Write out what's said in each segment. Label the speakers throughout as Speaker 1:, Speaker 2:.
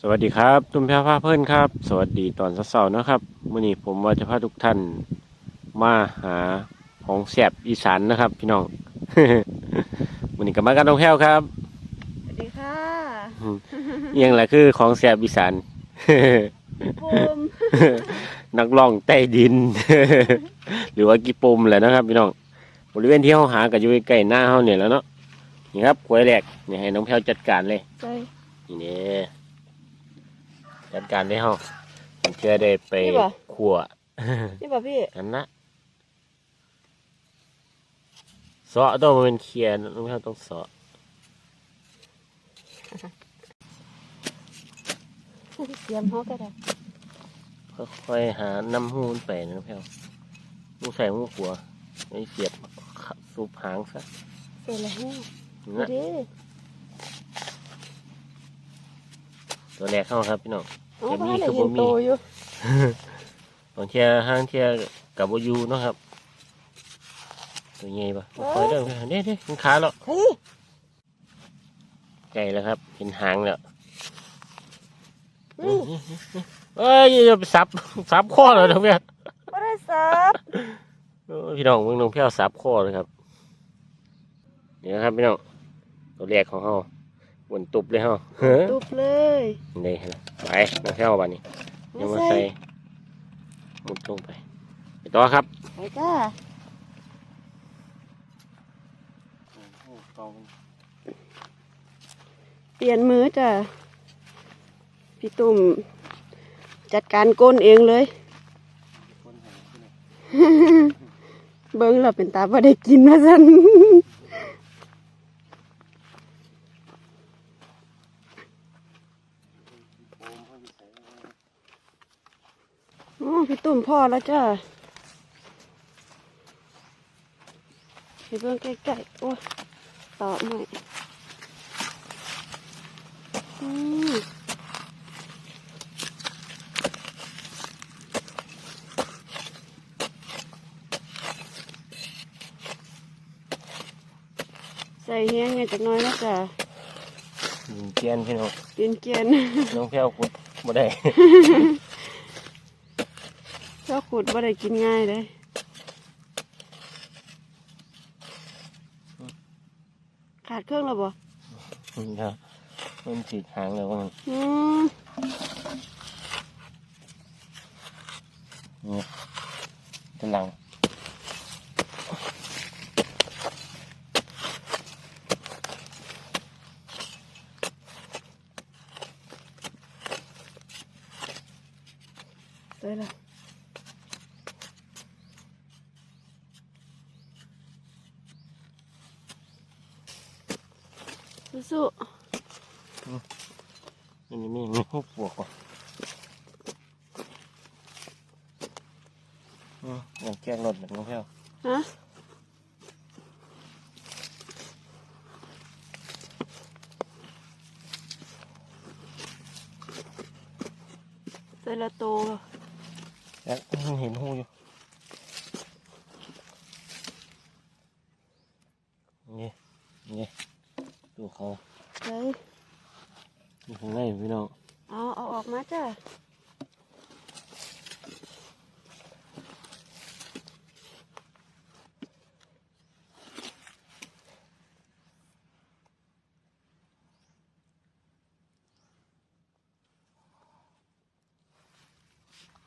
Speaker 1: สวัสดีครับ ตุ้มแพ้ผ้าเพื่อนครับ สวัสดีตอนเสาร์ๆนะครับวันนี้ผมว่าจะพาทุกท่านมาหาของแสบอีสานนะครับ พี่น้องวันนี้กับมากันตรงแพ้วครับ
Speaker 2: สวัสดีค่ะ
Speaker 1: เอียงแหละคือของแสบอีสาน
Speaker 2: ภูมิ
Speaker 1: นักร้องใต้ดิน หรือว่ากีปมแหละนะครับ พี่น้องบริเวณที่เขาหากันอยู่ใกล้ๆหน้าเขาเนี่ยแหล้วเนาะนี่ครับกล้วยแหลกนี่ให้น้องแพ้วจัดการเลย
Speaker 2: ใช่
Speaker 1: นี่เด้ จัดการได้ห้องผมเชื่อได้ไปขัว
Speaker 2: นี่ป่ะพี่
Speaker 1: อันนะเสาะต้องมันเป็นเคลียร์น้องแพ้วต้องเสาะ
Speaker 2: เตรียมเขาก็ได้
Speaker 1: ค่อยๆหาน้ำหูนไปนะน้องแพ้วมูใส่มูขัวไม่เสียบสูบหางซะ
Speaker 2: เสร็จแล้ว
Speaker 1: นะ
Speaker 2: ดูดิ
Speaker 1: ตัวแรกเข้าครับพี่น้อง
Speaker 2: โอ้
Speaker 1: แต่มี
Speaker 2: บ้านไหน
Speaker 1: คือบ่
Speaker 2: เห็น
Speaker 1: มี
Speaker 2: โตอยู่
Speaker 1: ของเชียร์ห้างเชียร์กับวายูเนาะครับ ตัวใหญ่ปะคอยเริ่มเด้เด้มันขาแล้ว
Speaker 2: เฮ้ย
Speaker 1: ไก่แล้วครับเห็นหางแล้ว
Speaker 2: เฮ้ย
Speaker 1: เอ้ยอย่าไปสับสับข้อเลยน้องเพี้ย
Speaker 2: ไม่ได้ซับ
Speaker 1: โอ้ยพี่น้องมึงน้องเพี้ยสับข้อเลยครับนี่นะครับพี่น้องตัวแรกของเขา บนตุบเลยเขาเฮ้ย
Speaker 2: ตุบเลย
Speaker 1: นี่นะไปน้องเพี้ยบ้านนี้ยังมาใส่หมุดลงไปไปต่อครับ
Speaker 2: ไปจ้าเปลี่ยนมือจ้ะพี่ตุ่มจัดการก้นเองเลย เบิ้งเราเป็นตาบ่ได้กินมาสัน โอ้พี่ ตุ่มพ่อแล้วจ้าไปเบิ่งใกล้ๆโอ้ยต่อหน่อยอืมใส่เฮียงไงจักหน้อยแล้วจ้ะ
Speaker 1: ยิงเกียนพี่น้อง
Speaker 2: เกียนเกียน
Speaker 1: น้องเพี้ยขุดบ่ได้
Speaker 2: เจ้า ขุดบ่ได้กินง่ายเลยขาดเครื่องแล้วบ่
Speaker 1: นี่ครับมันฉีดหางแล้วว่างั้น
Speaker 2: อืม
Speaker 1: นี่กำลัง
Speaker 2: ได้ละ สู้
Speaker 1: อันนี้มีมีหูปวกว่ะอืมอย่างแกล้งรถแบบน้องเพี้ย
Speaker 2: ๆฮะใส่ละโต
Speaker 1: แล้วเห็นหูอยู่นี่นี่ตัว เขา
Speaker 2: ใส่
Speaker 1: อยู่ข้างในพี่น้อง
Speaker 2: เอาเอาออกมาจ้ะ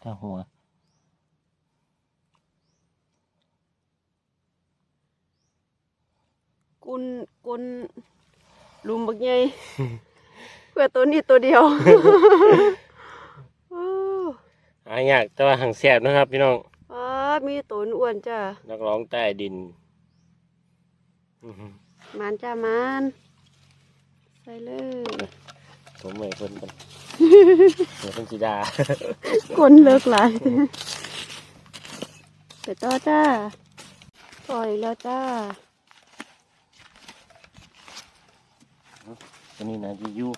Speaker 1: ถ้าหัว
Speaker 2: กุนกุน ลุมบักใหญ่เพื่อตัวนี้ตัวเดียวโอ้
Speaker 1: หายากแต่ว่าหางแสบนะครับ พี่น้อง
Speaker 2: อ่ามีตัวอ้วนจ้ะ
Speaker 1: นักร้องใต้ดินอื้อหือ
Speaker 2: มานจ้ามานใส่เลย
Speaker 1: ผมเหมือนคนกันเหมือนคนสีดา
Speaker 2: คนเลิกหลายไปต่อจ้าปล่อยแล้วจ้า
Speaker 1: ตัวนี้นะที่อยู่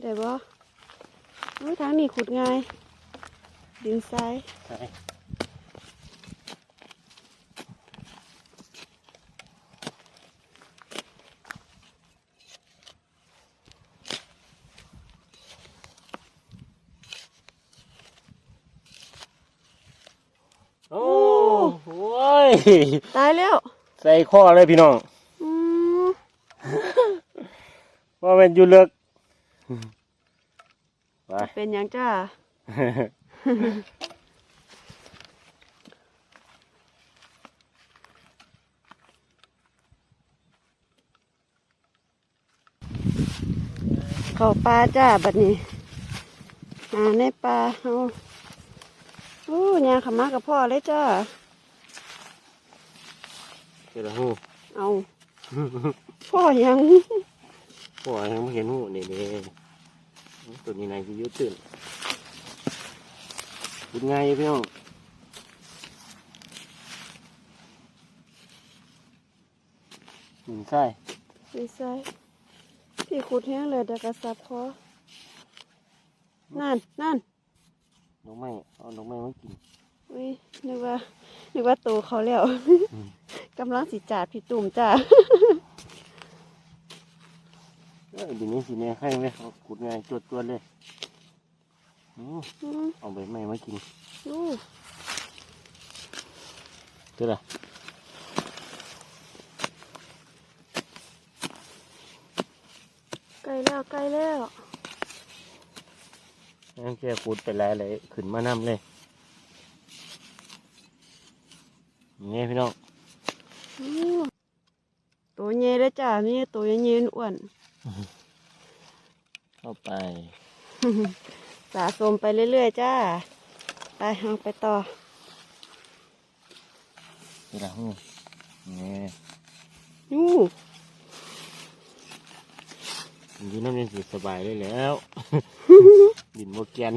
Speaker 2: ได้บ่อุ้ยทางนี้ขุดง่าย ดินทราย
Speaker 1: ใช่โอ้โหย
Speaker 2: ตายแล้ว
Speaker 1: ใส่ข้อเลยพี่น้อง
Speaker 2: อืม
Speaker 1: ว่ามันอยู่เลิกไป
Speaker 2: เป็นหยังจ้าเข้าปลาจ้าบัดนี้หาในปลาเอาโอ้ยางขมากับพ่อเลยจ้า
Speaker 1: เจ้าหู
Speaker 2: เอาพ่อยัง
Speaker 1: พ่อยังไม่เห็นหูนี่เด้ตัวนี้นายจะอยุตื่นเป็นไงพี่น้องหินใส่
Speaker 2: ดีไซน์พี่ขุดแห้งเลยเดี๋ยวกระสับคอนั่นนั่น
Speaker 1: น้องไม้เอาน้องไม้มากิน
Speaker 2: อุ้ยนึกว่านึกว่าโตเขาแล้ว
Speaker 1: อืม
Speaker 2: กำลังสิจาดพี่ตุ่มจ้า
Speaker 1: เอ้ยเดี๋ยวนี้สิเนี่ยให้ไหมเอาขุดง่ายจวดจวดๆเลยอืม
Speaker 2: อืม
Speaker 1: เอาใบไม้มากิน
Speaker 2: ดู
Speaker 1: เท่าไหร่
Speaker 2: ใกล้แล้วใกล้แล้ว
Speaker 1: นั่นแค่ขุดไปหลายเลยขึ้นมานำเลยนี่พี่น้อง
Speaker 2: อู้ตัวเย่เลย จ้ามีตัวเย่ๆอ้วน
Speaker 1: เข้าไป
Speaker 2: สะสมไปเรื่อยๆจ้า ไปเอาไปต่อ
Speaker 1: นี่ละหูนี่
Speaker 2: นู่
Speaker 1: อยู่นั่นเป็นสิสบายเลยแล้ว ดินโมแกน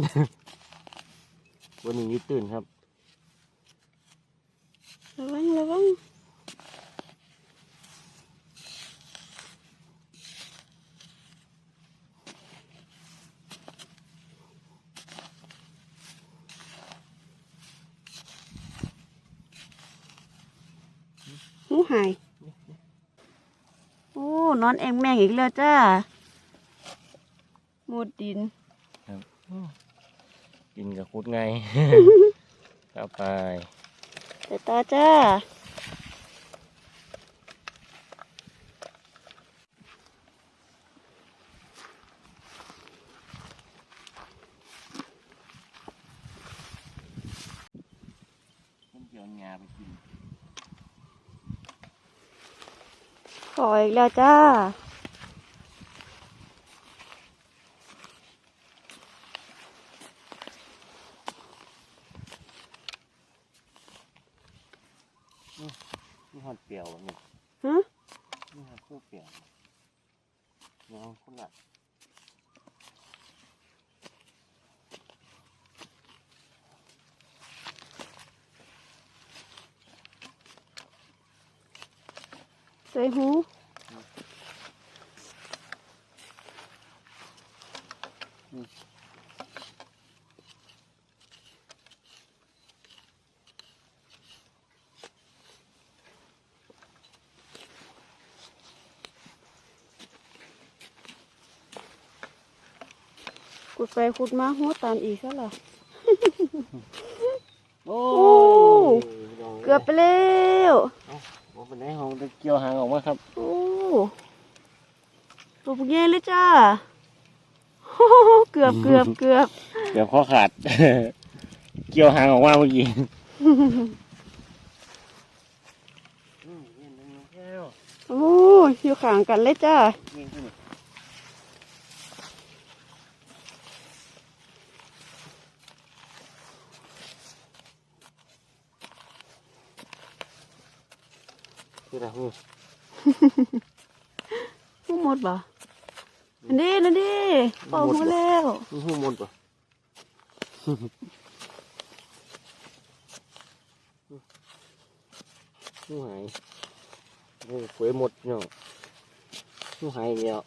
Speaker 1: วันนี้อยืดตื่นครับ
Speaker 2: ระวังระวัง หูหาย โอ้นอนแองแมงอีกแล้วจ้าหมดดิน
Speaker 1: กินกับคุดไง เข้าไป
Speaker 2: ไปต่อจ้า
Speaker 1: ต้นเกี่ยวงาไปกิน
Speaker 2: ข ออีกแล้วจ้า
Speaker 1: นี่หอดเปรี้ยวนี่
Speaker 2: ฮะ
Speaker 1: นี่หอดคู่เปรี้ยวน้องคนละ
Speaker 2: ใส่หู ไปขุดมาหัวตามอีกซะล่ะ
Speaker 1: โอ้
Speaker 2: โอ้เกือบไปแล้ว
Speaker 1: ว่าเป็นไงของตะเกียวหางออกมาครับ
Speaker 2: โอ้ตัวพวกเย่เลยจ้าโอ้โหเกือบเกือบเกือบ
Speaker 1: เดี๋ยวข้อขาด เกี่ยวหางออกมาเมื่อกี้
Speaker 2: โอ้ยอยู่ข้างกันเลยจ้า
Speaker 1: คืออะไรหู
Speaker 2: หูหมดบ่อันนี้นั่นดิเป่าหูแล้ว
Speaker 1: หูหูหมดปะหูหายโอ้เฟยหมดเนาะหูหายอีกแล้ว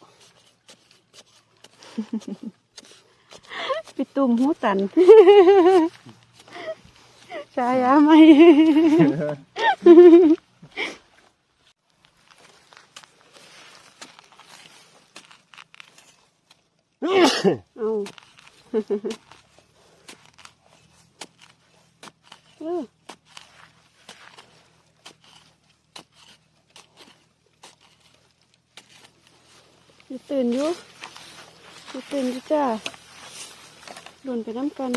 Speaker 2: ไปตุ่มหูตันฉายาไหม เอา เอยู่ตื่นอยู่อยู่ตื่นอยู่จ้าหล่นไปน้ำกัน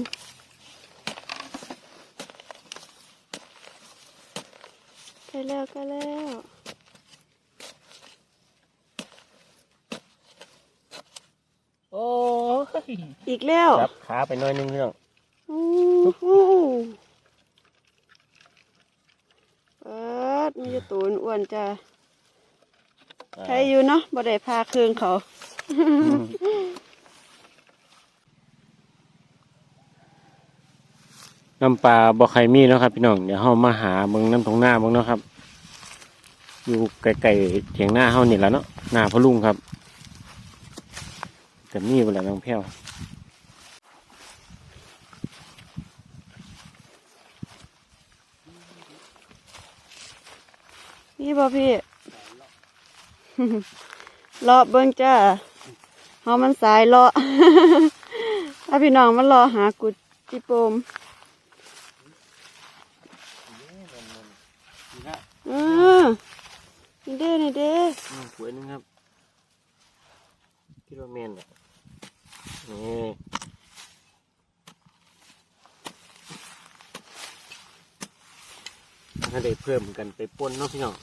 Speaker 2: ใกล้แล้วใกล้แล้ว
Speaker 1: โอ้
Speaker 2: อีกแล้ว
Speaker 1: จับขาไปหน่อยนึงเรื่อง
Speaker 2: โอ้โหเปิดมันจะตูนอ้วนจ้าใครอยู่เนาะบ่ได้พาเครื่องเขา
Speaker 1: น้ำปลาบ่ใครมีเนาะครับพี่น้องเดี๋ยวเฮามาหาเบิ่งน้ำตรงหน้าเบิ่งเนาะครับ อยู่ไกลๆเถียงหน้าเฮานี่แหละเนาะหน้าพะลุงครับ แต่มีเวลาน้องแพ้ว
Speaker 2: นี่บ่พี่ รอเบิ่งจ้าเฮามันสายรอถ้าพี่น้องมันรอหากุดจิโปมเออนี่เด้นี่เด้
Speaker 1: อืมสวยนึงครับ คิดว่าแม่นแหละ นี่ถ้าได้เพิ่มกันไปปนเนาะพี่น้อง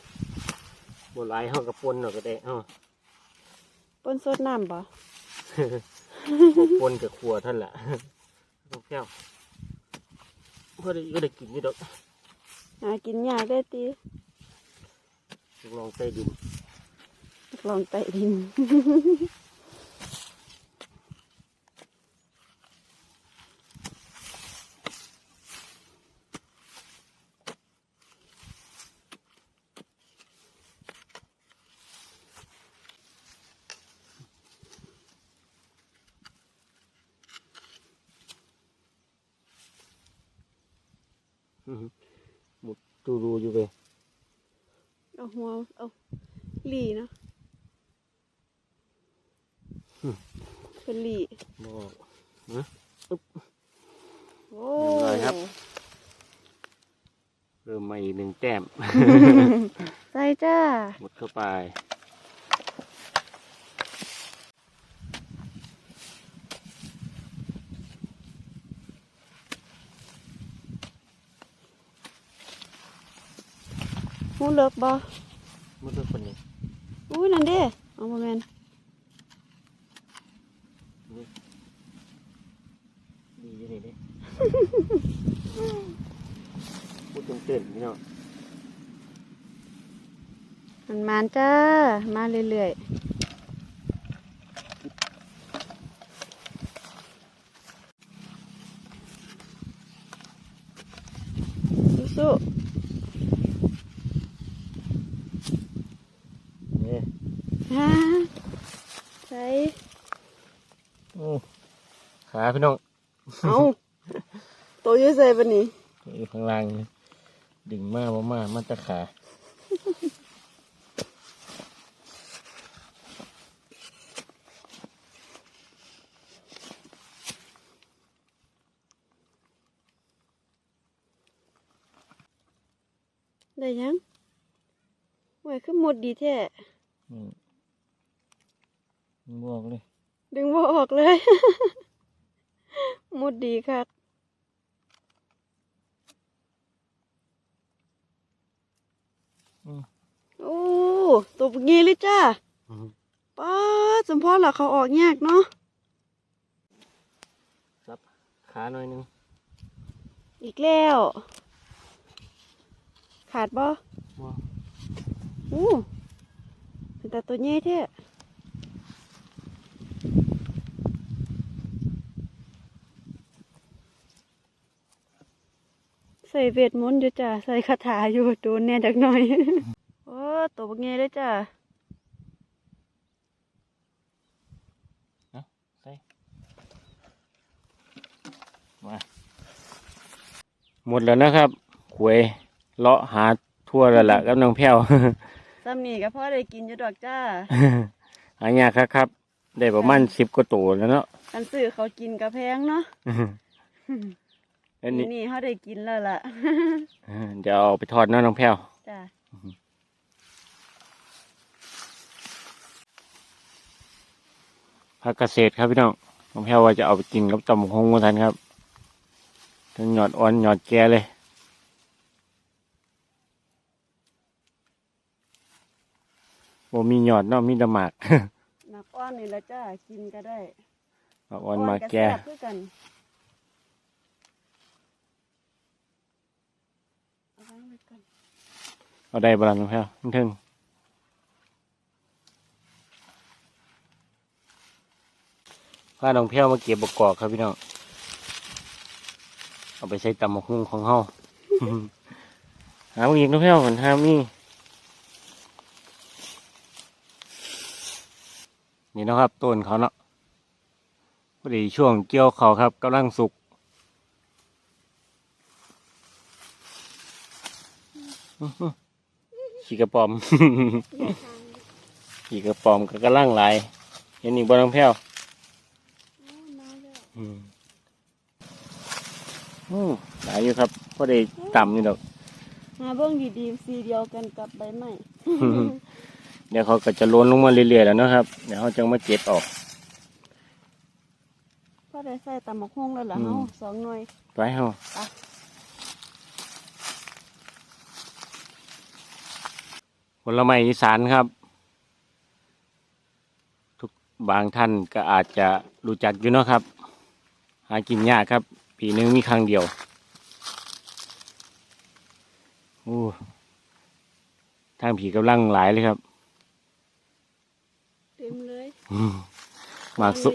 Speaker 1: บนไลายเฮากับปนเนาะก็ได้เฮา
Speaker 2: ปนสดน้ำบ่
Speaker 1: พวกปนกับครัวท่านแหละต้องแก้วเพื่อได้ก็ได้กินนี่ดอก
Speaker 2: หากินยากได้ตี
Speaker 1: ลองใต้ดิน
Speaker 2: ลองไต่ดิน
Speaker 1: อื้อหือ หมุดตูรูอยู่ไป
Speaker 2: เอาหัวเอาหลีเนาะเป็นหลี
Speaker 1: บอก
Speaker 2: โอ้
Speaker 1: เรียบร้อยครับ เริ่มมาอีกหนึ่งแต้ม
Speaker 2: ใส่จ้า
Speaker 1: หมดเข้าไป
Speaker 2: หูเลิก บ่
Speaker 1: หมดทุกคนนี้
Speaker 2: อุ้ยนั่นเด้เอามาแมน
Speaker 1: ดีอยู่นี่เด้ พูดตรงเต้นพี่น้อง
Speaker 2: มันมานจ้ามาเรื่อยๆสู้
Speaker 1: นี่
Speaker 2: ๆฮะใส่
Speaker 1: โอ้ขา พี่น้อง
Speaker 2: เอาตัวอยืดใส่ปะนี่
Speaker 1: อยู่ข้างล่างนี่ดึงมากมากๆมันจะขา
Speaker 2: ได้ยังไว้คือหมดดีแท้
Speaker 1: อืมบอกเลย
Speaker 2: ดึงบ่ออกเลยห มดดีครับ
Speaker 1: อืม
Speaker 2: โอ้ตัวปงี้เลยจ้า
Speaker 1: อืม
Speaker 2: ป้าดสมพอละเขาออกยากเนาะ
Speaker 1: ซับขาหน่อยหนึง
Speaker 2: อีกแล้ว ขาดบ่
Speaker 1: บ่
Speaker 2: อู้เป็นแต่ตัวใหญ่แท้ ใส่เวทมนต์อยู่จ้ะใส่คาถาอยู่โดนแน่จักหน่อย โอ้ตัวบักเงยเลยจ้ะ
Speaker 1: มาหมดแล้วนะครับหวยเลาะหาทั่วแล้วล่ะกับน้องแพ้ว
Speaker 2: ซ้ำนี่ก็พ่อได้กินอยู่ดอกจ้า
Speaker 1: หายากครับครับ ได้ประมาณสิบกว่าตัวแล้วเนาะ
Speaker 2: กันซื้อเขากินกระแพงเนาะ
Speaker 1: อันนี้
Speaker 2: นี่เขาได้กินแล้วล่ะ
Speaker 1: เดี๋ยวเอาไปทอดนาะน้องแพรว
Speaker 2: จ้ะ
Speaker 1: พักเกษตรครับพี่น้องน้องแพรวว่าจะเอาไปกินกับตำคงมาทันครับทั้งหยอดอ่อนหยอดแก่เลยโอมีหยอดเนาะมีดหมาก
Speaker 2: หมากอ่อนนี่ละจ้ากินก็ได้
Speaker 1: หมากอ่อนหมากแก่
Speaker 2: คือกัน เอาได้บา
Speaker 1: ลานแล้วนั่นเท่งพานองเพียวมาเก็บบกกอกครับพี่น้อง เอาไปใช้ตำหมกหุ้งของเฮาหามีอีกน้องเพียวเหมือนหามีนี่นะครับต้นเขาเนาะพอดีช่วงเกี่ยวเขาครับกำลังสุก ขี่กระปอม ขี่กระปอมก็กระล่างลาย เห็นอีกบ่น้องแพ้วอืมหลายอยู่ครับพอได้ต่ำนี่ดอก
Speaker 2: มาเบื้องดีดีสีเดียวกันกับใบไม้
Speaker 1: เดี๋ยวเขาก็จะล้นลงมาเรื่อยๆแล้วนะครับ เดี๋ยวเขาจะมาเก็บออก
Speaker 2: พอได้ใส่ตำหมกฮวงแล้วเห
Speaker 1: รอ
Speaker 2: เฮาสองหน่วย
Speaker 1: ไปเฮา ผลไม้อีสานครับ ทุกบางท่านก็อาจจะรู้จักอยู่เนาะครับ หากินยากครับ ปีนึงมีครั้งเดียวโอ้ทางผีกำลังหลายเลยครับ
Speaker 2: เต็มเลย
Speaker 1: หมากซุก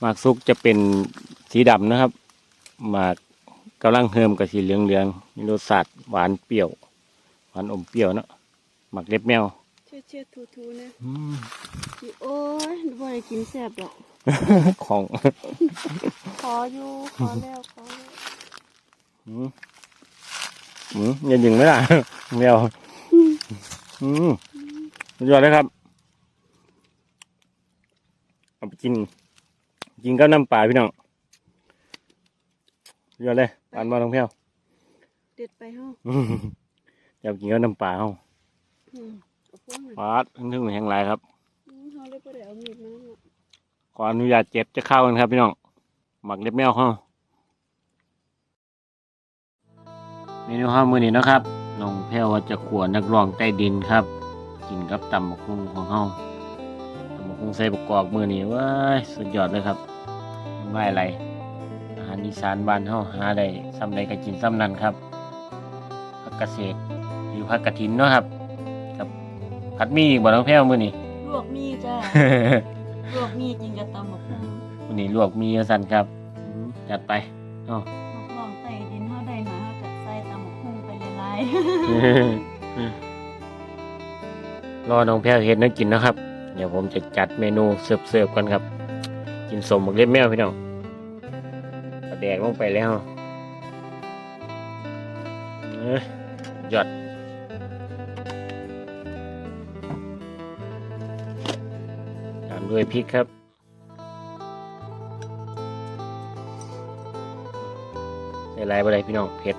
Speaker 1: หมากซุกจะเป็นสีดำนะครับ หมากกำลังเฮิมกับสีเหลืองๆมีรสชาติหวานเปรี้ยว หวานอมเปรี้ยวเนาะ หมักเล็บแมว
Speaker 2: เชื่อเชื่อทูทูนะ
Speaker 1: อืม
Speaker 2: โอ้ยบ่ได้กินแสบหรอก
Speaker 1: ของ
Speaker 2: ขออยู่ขอแล้วขออยู่
Speaker 1: อืมอืมอย่ายิงไหมล่ะแมวอืมอืมยอดเลยครับเอาไปกินกินกับน้ำปลาพี่น้องยอดเลยปานมาลองเพียว
Speaker 2: เด็ดไปเฮ้า
Speaker 1: อยากกินกับน้ำปลาเฮ้า
Speaker 2: ฟาดนึ
Speaker 1: กเหมืแห้งไรครับขออนุญาตเจ็บจะเข้ากันครับพี่น้อง หมักเล็บแมวเข้าเมนูข้าวมือนี้นะครับน้องแพ้วจะขวานักร้องใต้ดินครับ กินกับตำบักหุ่งของเฮาตำบักหุ่งใส่ประกอบมือนี้ว้าสุดยอดเลยครับง่ายอะไรอาหารอีสานบ้านเฮาหาได้ซ้ำได้ก็กินซ้ำนั้นครับผักกระเศษหรือผักกระถินเนาะครับ ผัดมีอีกบ่น้องแพ้วมื้อนี้
Speaker 2: ลวกมีจ้า ลวกมีกินกับตำบักหุ่ง
Speaker 1: มื้อนี้ลวกมีซั่นครับจัดไปอ้า
Speaker 2: นัองใส่ดินเฮาได้มาเฮาจัดใส่ตำบักหุ่งไปหลาย
Speaker 1: รอน้องแพ้วเห็ดนะกินนะครับ เดี๋ยวผมจะจัดเมนูเสิร์ฟๆกันครับ กินสมบักเล็บแมวพี่น้องกระแดกลงไปแล้ว ด้วยพริกครับ ใส่ลายไปเลยพี่น้องเผ็ด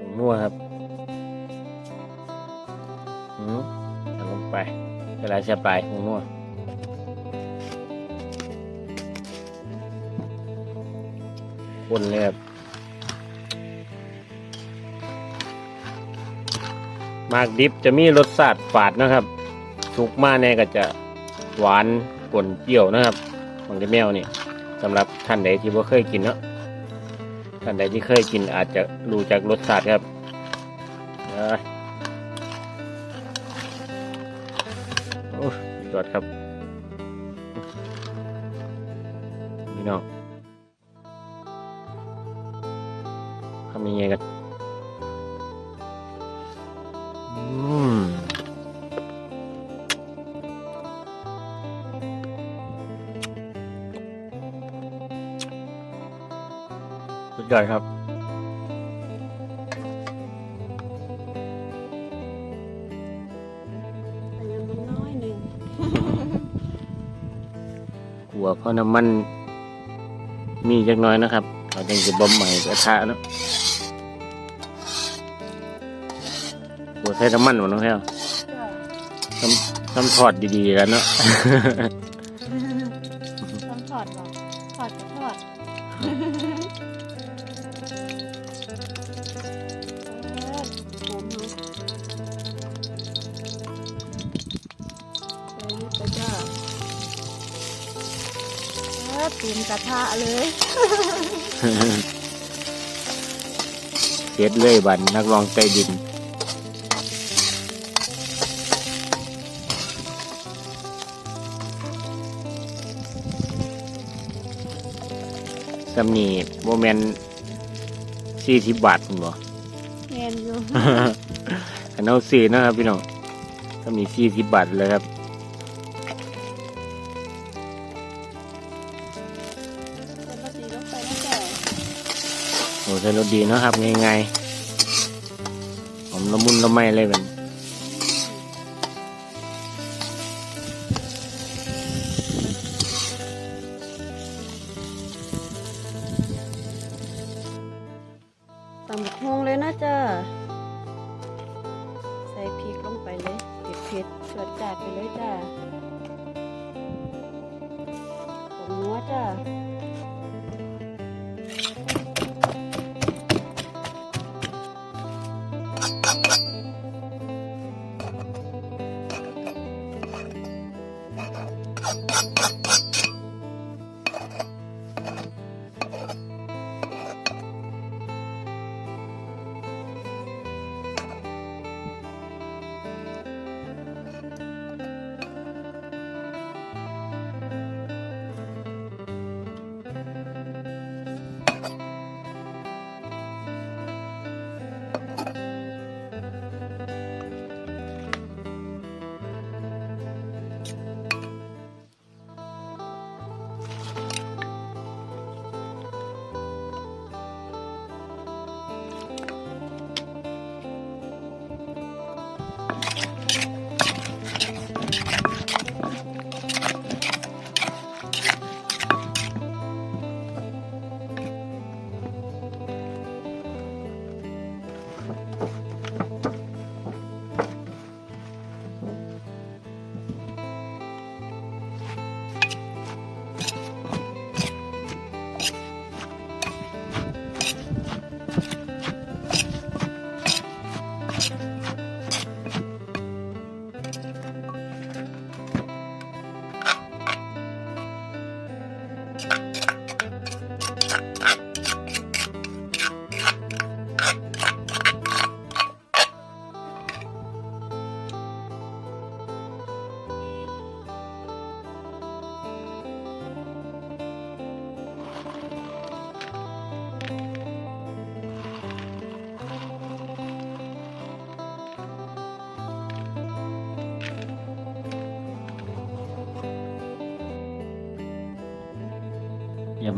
Speaker 1: ผงนัวครับอืมลงไปใส่ลายเสียไปผงนัวคนเลยครับ มากดิบจะมีรสชาติฝาดนะครับสุกมาแน่ก็จะหวานกลนเปรี้ยวนะครับบางทีแมวนี่สำหรับท่านใดที่บ่เคยกินเนาะท่านใดที่เคยกินอาจจะรู้จากรสชาติครับโอ้ยอดครับนี่น้องทำยังไงกัน สุดยอดครับ
Speaker 2: แต่ยังมันน้อยหนึ่ง
Speaker 1: หัวเพราะน้ำมัน มีจักน้อยนะครับเราจึงจะบ่มใหม่กระทะเนาะ ใส่น้ำมันหมดน้องแพ้ว
Speaker 2: จ้ะ
Speaker 1: ทำทอดดีๆแล้วเนาะ
Speaker 2: ต้องถอดหรอถอดก็ถอดเออผมเนาะไปนี่ไปจ้าเออเตรียมกระทะเลย
Speaker 1: เสียดเลยบันนักร้องใจดิน สำนีโมเมนสี่สิบบาทคุณบ่
Speaker 2: แงนอยู่
Speaker 1: อันเอาสี่นะครับพี่น้องสำนีสี่สิบบาทเลยครับ
Speaker 2: ปกติก็ไปตั้งแต่
Speaker 1: โอ้ใช้รถดีเนาะครับง่ายๆหอมละมุนละไมเลยเป็น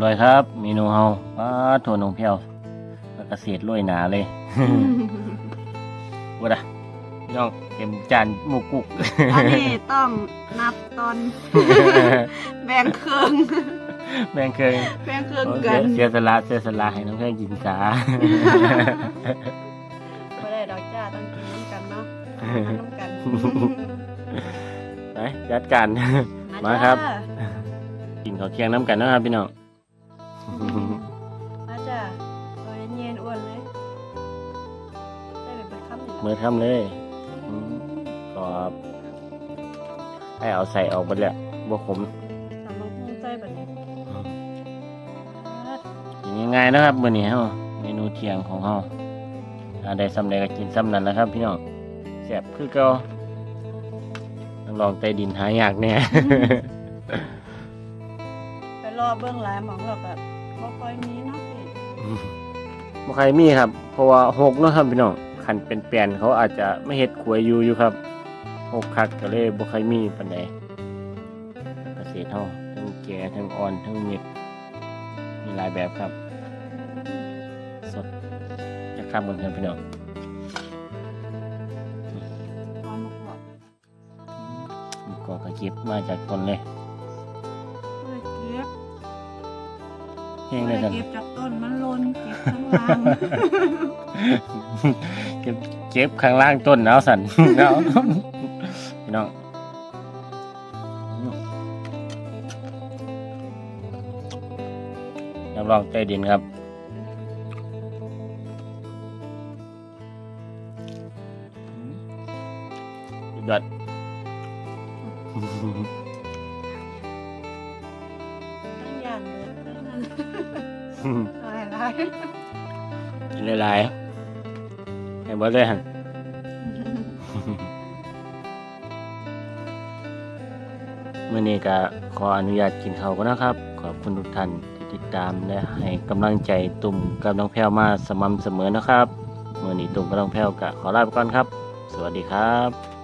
Speaker 2: อย
Speaker 1: ครับ เมนูเฮาป้าโทนองเพียวแล้วก็เศษโรยหนาเลยว่าดะพี่น้องเต็มจานหมูกุก
Speaker 2: อันนี้ต้องนับตอน แบ่งเครื่อง
Speaker 1: แม่งเคย
Speaker 2: แบ่งเครื่อง
Speaker 1: เสี
Speaker 2: กั
Speaker 1: ย
Speaker 2: น
Speaker 1: เสียสละเสียสละให้น้องแค่กินจ้า
Speaker 2: ไม่ได้ดอกจ้าต้องกินน้ำกันเนาะทานน้ำกัน
Speaker 1: ไปจัดการมาครับ
Speaker 2: จ้
Speaker 1: กินข้าวเที่ยงน้ำกันนะครับพี่น้อง
Speaker 2: มาจ้าตัวเย็นๆอ้วนเลย ได้ไปเป็นคำหนึ่ง
Speaker 1: เมื่อทำเลยอืมกรอบให้เอาใส่ออกหมดแล้วบ่ขม
Speaker 2: สำหรับพุงใจแบบนี้
Speaker 1: กินง่ายๆนะครับมื้อนี้เฮาเมนูเที่ยงของเฮาถ้าได้ซ้ำใดก็กินซ้ำนั้นแหละครับ พี่น้องแซ่บคือเก่าต้องลองใต้ดินหายากแน่
Speaker 2: ไปรอเบื้องหลายหมองเราแบบบ่ค่ อยมีเนาะพี่
Speaker 1: บ่ใครมีครับ เพราะว่าหกเนาะครับพี่น้องคันเป็นแปลนเขาอาจจะไม่เฮ็ดขวยอยู่อยู่ครับหกคักก็เลยบ่ใครมีปานใดเกษตรเฮาทั้งแก่ทั้งอ่อนทั้งเม็ดมีหลายแบบครับ สดจะข้ามเมืองกันพี่น้อง
Speaker 2: พร้อมกว่า
Speaker 1: ก็กระเก็บมาจากต้นเลย
Speaker 2: เอ
Speaker 1: งเล
Speaker 2: เพื่
Speaker 1: ย
Speaker 2: อ
Speaker 1: กัน
Speaker 2: เก็บจากต้นมันหลนเก็บข้างล่าง
Speaker 1: เก็บเก็บข้างล่างต้นเอาสัน เอาพี่น้องรับรองใจดินครับสุดยอด กินหลายๆให้เบิดเลยหันมื่อนี้ก็ขออนุญาตกินข้าวก่อนนะครับ ขอบคุณทุกท่านที่ติดตามและให้กำลังใจตุ่มกับน้องแพรวมาสม่ำเสมอนะครับเมื่อนี้ตุ่มกับน้องแพรวก็ขอลาไปก่อนครับ สวัสดีครับ